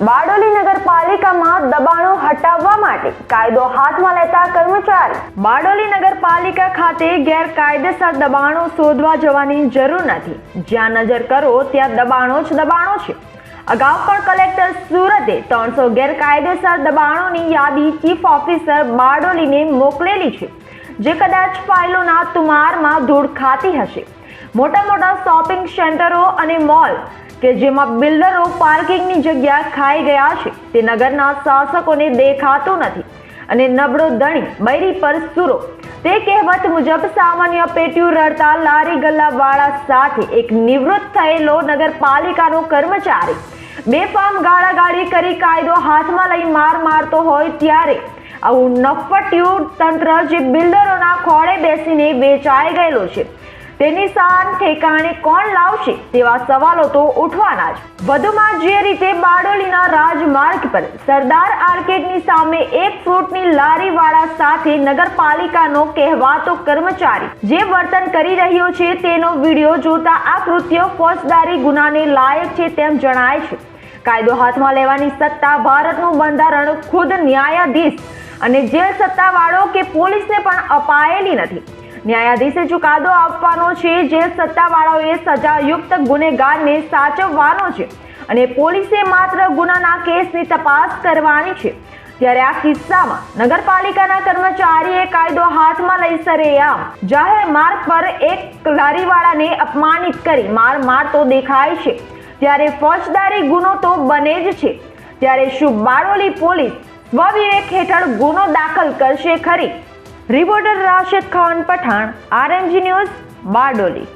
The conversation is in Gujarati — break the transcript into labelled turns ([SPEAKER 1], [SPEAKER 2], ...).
[SPEAKER 1] બારડોલી નગરપાલિકામાં દબાણો હટાવવા માટે કાયદો હાથમાં લેતા કર્મચારી. બારડોલી નગરપાલિકા ખાતે ગેરકાયદેસર દબાણો શોધવા જવાની જરૂર નથી. જ્યાં નજર કરો ત્યાં દબાણો જ દબાણો છે. અગાઉ પણ કલેક્ટર સુરતે ત્રણસો ગેરકાયદેસર દબાણોની યાદી ચીફ ઓફિસર બારડોલીને મોકલેલી છે, જે કદાચ ફાઇલોના તુમારમાં ધૂળ ખાતી હશે. મોટા મોટા શોપિંગ સેન્ટરો અને મોલ કે જેમાં બિલ્ડરો પાર્કિંગની જગ્યા ખાઈ ગયા છે. તે નગરના શાસકોને દેખાતું નથી અને નબળો ધણી બૈરી પર સુરો. તે કહેવત મુજબ સામાન્ય પેટ્યું રડતા લારી ગલ્લાવાળા સાથે એક નિવૃત્ત થયેલો નગરપાલિકાનો કર્મચારી બેફામ ગાળાગાળી કરી કાયદો હાથમાં લઈ માર મારતો હોય ત્યારે આવું નફટ્યું તંત્ર જે બિલ્ડરોના ખોળે બેસીને વેચાઈ ગયેલો છે. તેની સાન ઠેકાણે કોણ લાવશે તેવા સવાલો તો ઉઠવાના જ. વધુમાં જે રીતે બારડોલીના રાજમાર્ગ પર સરદાર આર્કેડની સામે એક ફ્રૂટની લારીવાળા સાથે નગરપાલિકાનો કહેવાતો કર્મચારી જે વર્તન કરી રહ્યો છે તેનો વીડિયો જોતા આ કૃત્યો ફોજદારી ગુનાને લાયક છે તેમ જણાય છે. કાયદો હાથમાં લેવાની સત્તા ભારતનું બંધારણ ખુદ ન્યાયાધીશ અને જેલ સત્તાવાળો કે પોલીસને પણ અપાયેલી નથી. ન્યાયાધીશે ચુકાદો આપવાનો છે જેલ સત્તાવાળાઓએ સજાયુક્ત ગુનેગારને સાચવવાનો છે અને પોલીસે માત્ર ગુનાના કેસની તપાસ કરવાની છે. ત્યારે આ કિસ્સામાં નગરપાલિકાના કર્મચારીએ કાયદો હાથમાં લઈ સરેઆમ જાહેર માર્ગ પર એક લારીવાળાને અપમાનિત કરી માર મારતો દેખાય છે. ત્યારે ફોજદારી ગુનો તો બને જ છે. ત્યારે શું બારોલી પોલીસ સ્વવિવેક હેઠળ ગુનો દાખલ કરશે ખરી? Reporter Rashid Khan Pathan RMG news Bardoli.